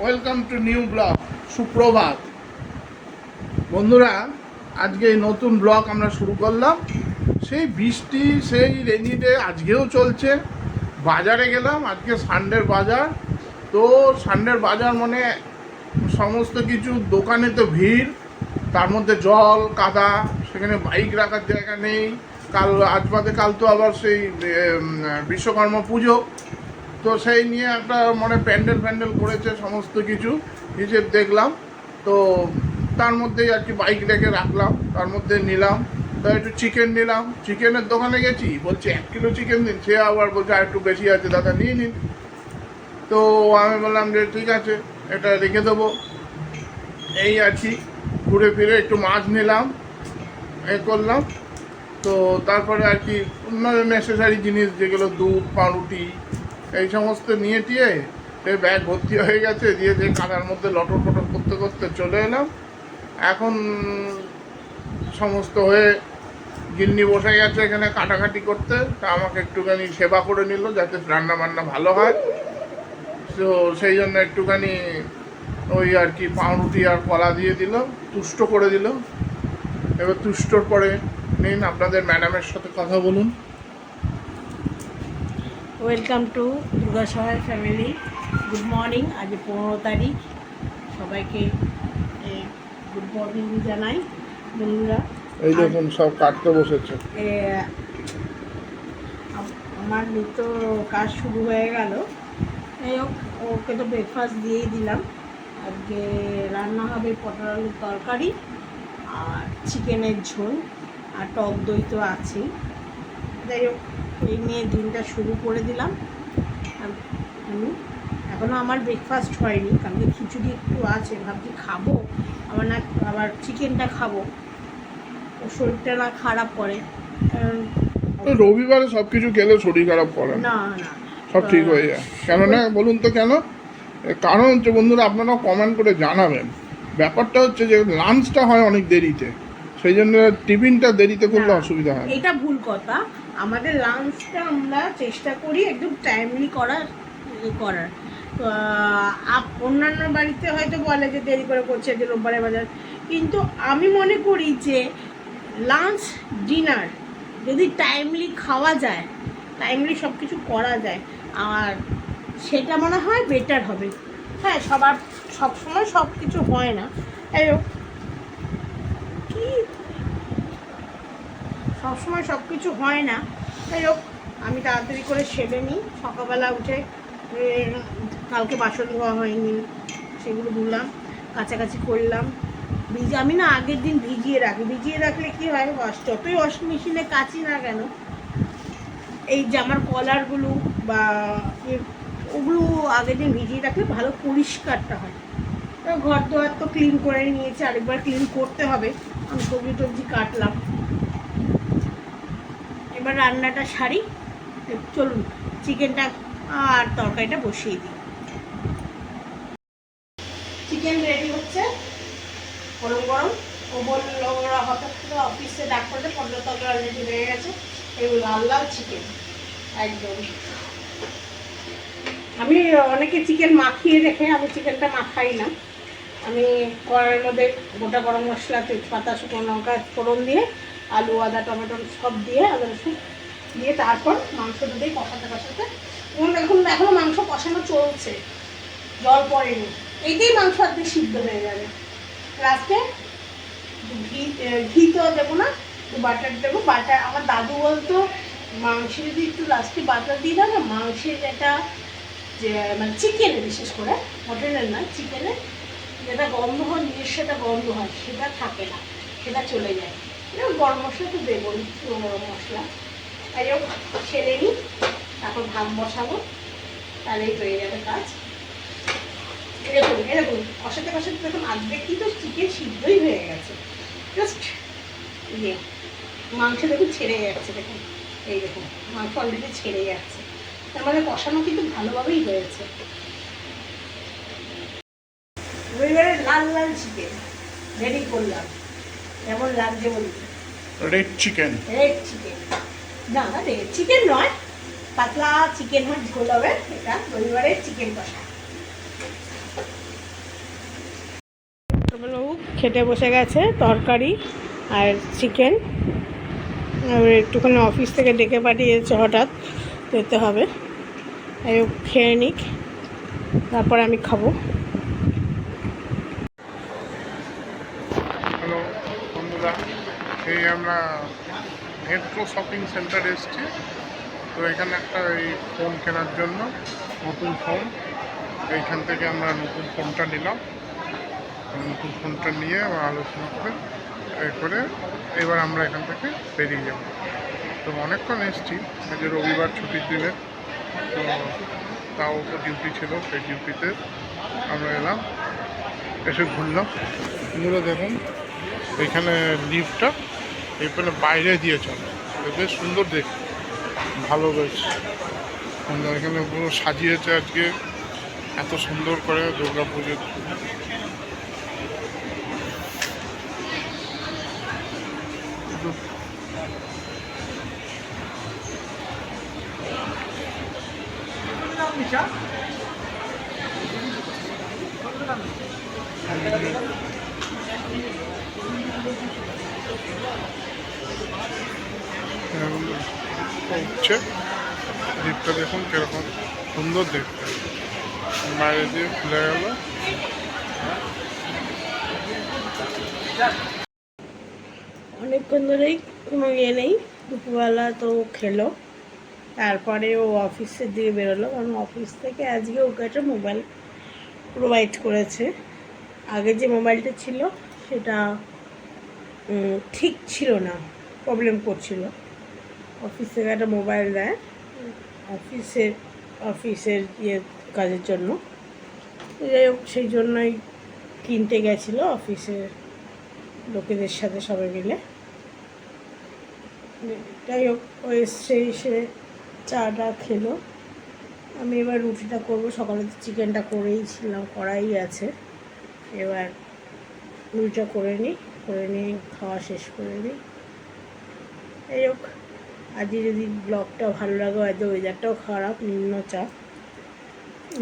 Welcome to new blog সুপ্রভাত বন্ধুরা, আজকে এই নতুন ব্লগ আমরা শুরু করলাম। সেই বৃষ্টি, সেই রেনি ডে আজকেও চলছে। বাজারে গেলাম, আজকে সানডের বাজার। তো সানডের বাজার মানে সমস্ত কিছু দোকানে তো ভিড়। তার মধ্যে জল, কাদা, সেখানে বাইক রাখার জায়গা নেই। কাল, আজ বাদে কাল তো আবার সেই বিশ্বকর্মা পুজো। তো সেই নিয়ে একটা মানে প্যান্ডেল প্যান্ডেল করেছে সমস্ত কিছু হিসেব দেখলাম। তো তার মধ্যেই আর কি বাইক রেখে রাখলাম, তার মধ্যে নিলাম। তো একটু চিকেন নিলাম। চিকেনের দোকানে গেছি, বলছে এক কিলো চিকেন দিন। সে আবার বলছে, আর একটু বেশি আছে, দাদা নিয়ে নিন। তো আমি বললাম যে, ঠিক আছে, এটা রেখে দেবো। এই কি, ঘুরে ফিরে একটু মাছ নিলাম, এ করলাম। তো তারপরে আর কি অন্য নেসেসারি জিনিস, যেগুলো দুধ, পাউরুটি এই সমস্ত নিয়ে টিয়ে সেই ব্যাগ ভর্তি হয়ে গেছে, দিয়ে যে কাদার মধ্যে লটর পটর করতে করতে চলে এলাম। এখন সমস্ত হয়ে গিন্নি বসে গেছে এখানে কাটাকাটি করতে। তা আমাকে একটুখানি সেবা করে নিল যাতে রান্না বান্না ভালো হয়। তো সেই জন্য একটুখানি ওই আর কি পাউরুটি আর কলা দিয়ে দিল, তুষ্ট করে দিল। এবার তুষ্টর পরে নিন, আপনাদের ম্যাডামের সাথে কথা বলুন। Welcome to Durgasahay family. Good morning আজ পনেরো তারিখ। সবাইকে গুড মর্নিং জানাই বন্ধুরা। এই দেখুন সব কাটতে বসেছে। আমার নিত্য কাজ শুরু হয়ে গেল। যাই হোক ওকে তো ব্রেকফাস্ট দিয়েই দিলাম। আজকে রান্না হবে পটল আলুর তরকারি আর চিকেনের ঝোল। আর টক দই তো আছেই। যাই হোক এই নিয়ে দিনটা শুরু করে দিলাম। আম- এখনও আমার ব্রেকফাস্ট হয়নি কালকে খিচুড়ি একটু আছে ভাবছি খাব। আবার না আবার চিকেনটা খাব। ও শরীরটা না খারাপ করে রবিবারে সব কিছু খেলে শরীর খারাপ করে না। সব ঠিক হয়ে যায়। কেননা বলুন তো কেন? কারণ হচ্ছে বন্ধুরা আপনারা কমেন্ট করে জানাবেন। ব্যাপারটা হচ্ছে যে লাঞ্চটা হয় অনেক দেরিতে। সেই জন্য টিফিনটা দেরিতে করলে অসুবিধা হয় এটা ভুল কথা। আমাদের লাঞ্চটা আমরা চেষ্টা করি একদম টাইমলি করার করার। আপ- অন্যান্য বাড়িতে হয়তো বলে যে দেরি করে করছে যে রোববারে বাজার। কিন্তু আমি মনে করি যে লাঞ্চ ডিনার যদি টাইমলি খাওয়া যায় টাইমলি সব কিছু করা যায় আর সেটা মনে হয় বেটার হবে। হ্যাঁ সবার সবসময় সব কিছু হয় না। এই হোক, কি সবসময় সব কিছু হয় না। যাই হোক আমি তাড়াতাড়ি করে সেরে নিই। সকালবেলা উঠে কালকে বাসন ধোয়া হয়নি, সেগুলো ধুলাম, কাছাকাছি করলাম। ভিজে, আমি না আগের দিন ভিজিয়ে রাখি। ভিজিয়ে রাখলে কি হয়, ওয়াশ, যতই ওয়াশিং মেশিনে কাচি না কেন, এই জামার কলারগুলো বা এ- ওগুলো আগের দিন ভিজিয়ে রাখলে ভালো পরিষ্কারটা হয়। ঘর দোয়ার তো ক্লিন করে নিয়েছি, আরেকবার ক্লিন করতে হবে। আমি সবজি টবজি কাটলাম। এবার রান্নাটা সারি। চলুন, চিকেনটা আর তরকারিটা বসিয়ে দিই। চিকেন রেডি হচ্ছে। গরম গরম। ও বলল ওরা হঠাৎ করে অফিসে ডাক করলে পনেরো তরকারি অলরেডি হয়ে গেছে। এই লাল লাল চিকেন একদম। আমি অনেকে চিকেন মাখিয়ে রেখে আমি চিকেনটা মাখাই না। আমি কড়াইয়ের মধ্যে গোটা গরম মশলা, তেজপাতা, শুকনো লঙ্কা, ফোড়ন দিয়ে আলু, আদা, টমেটো সব দিয়ে আদা রসুন দিয়ে তারপর মাংসটা দিয়ে কষাতে কষাতে। এখন এখনও মাংস কষানো চলছে। জল পড়েনি। এইটাই মাংস আজকে সিদ্ধ হয়ে যাবে। লাস্টে ঘি ঘি তো দেবো না বাটার দেবো। বাটার, আমার দাদু বলতো, মাংসে যদি একটু লাস্টে বাটার দিয়ে দাও না মাংসের একটা যে মানে চিকেনে বিশেষ করে মটনের না, চিকেনে যেটা গন্ধ হয়, নিজস্ব একটা গন্ধ হয়, সেটা থাকে না, সেটা চলে যায়। এবার গরম মশলা তো দেবই গরম মশলা। হোক ছেড়ে নিই, তারপর ভাত বসাবো তাহলেই হয়ে যাবে কাজ। এরকম এরকম কষাতে কষাতে দেখুন, আজকে কিন্তু চিকেন সিদ্ধই হয়ে গেছে। জাস্ট ইয়ে মাংস দেখুন ছেড়ে যাচ্ছে, দেখুন। এই দেখুন, মাংস অলরেডি ছেড়ে যাচ্ছে। তার মানে কষানো কিন্তু ভালোভাবেই হয়েছে। রবিবারে লাল লাল চিকেন রেডি করলাম। কেমন লাগবে বলি রেড চিকেন রেড চিকেন না রেড চিকেন নয়। পাতলা চিকেন হয় ঝোল হবে। এটা রবিবারের চিকেন কষা। খেটে বসে গেছে তরকারি আর চিকেন একটুখানি অফিস থেকে ডেকে পাঠিয়েছে হঠাৎ যেতে হবে। খেয়ে নিক। তারপর আমি খাব। এই আমরা মেট্রো শপিং সেন্টারে এসছি। তো এখানে একটা এই ফোন কেনার জন্য নতুন ফোন এইখান থেকে আমরা নতুন ফোনটা নিলাম। নতুন ফোনটা নিয়ে আমরা আলোচনা করে করে এবার আমরা এখান থেকে বেরিয়ে যাব। তো অনেকক্ষণ এসেছি আজকে রবিবার ছুটির দিনে। তো তাও তো ডিউটি ছিল, সেই ডিউটিতে আমরা এলাম। এসে ঘুরলাম। এগুলো দেখুন এখানে লিফটটা এখানে বাইরে দিয়ে চলে। বেশ সুন্দর দেখতে। ভালো বেশ। এখানে পুরো সাজিয়েছে আজকে। এত সুন্দর করে দুর্গা পুজোর উঠছে লিফটটা দেখুন কীরকম সুন্দর দেখতে বাইরে দিয়ে খুলে গেল। অনেকক্ষণ ধরেই কোনো ইয়ে নেই। দুপুরবেলা তো খেলো। তারপরে ও অফিসের দিকে বেরোলো। কারণ অফিস থেকে আজকে ওকে একটা মোবাইল প্রোভাইড করেছে। আগে যে মোবাইলটা ছিল, সেটা ঠিক ছিল না। প্রবলেম করছিল। অফিস থেকে একটা মোবাইল দেয়। অফিসের অফিসের ইয়ে কাজের জন্য। যাই হোক, সেই জন্যই কিনতে গেছিল অফিসের লোকেদের সাথে সবাই মিলে। যাই হোক, ও এসছে, এসে চাটা খেলো। আমি এবার রুটিটা করব। সকালে তো চিকেনটা করেই ছিলাম করাই আছে। এবার রুটিটা করে নিই, করে নিয়ে খাওয়া শেষ করে নিই। যাই হোক। আজকে যদি ব্লগটা ভালো লাগে, হয়তো ওয়েদারটাও খারাপ নিম্নচাপ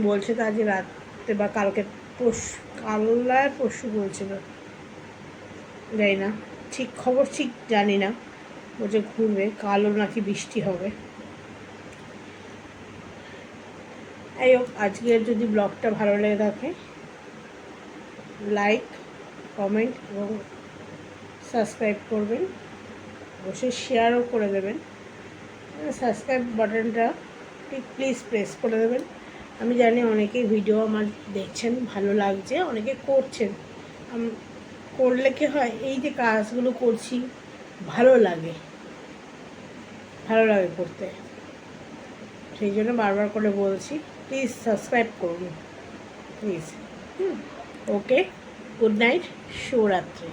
বলছে তো আজকে রাত্রে বা কালকে পরশু কাল্লায় পরশু বলছিল। জানি না, ঠিক খবর ঠিক জানি না। বলছে ঘুরবে, কালও নাকি বৃষ্টি হবে। যাই হোক আজকের যদি ব্লগটা ভালো লেগে থাকে লাইক কমেন্ট এবং সাবস্ক্রাইব করবেন। অবশ্যই শেয়ারও করে দেবেন। সাবস্ক্রাইব বাটনটা ঠিক প্লিজ প্রেস করে দেবেন। আমি জানি অনেকেই ভিডিও আমার দেখছেন, ভালো লাগছে, অনেকে করছেন। করলে কি হয়, এই যে কাজগুলো করছি, ভালো লাগে। ভালো লাগে করতে। সেই জন্য বারবার করে বলছি প্লিজ সাবস্ক্রাইব করুন। প্লিজ ওকে গুড নাইট শুভরাত্রি।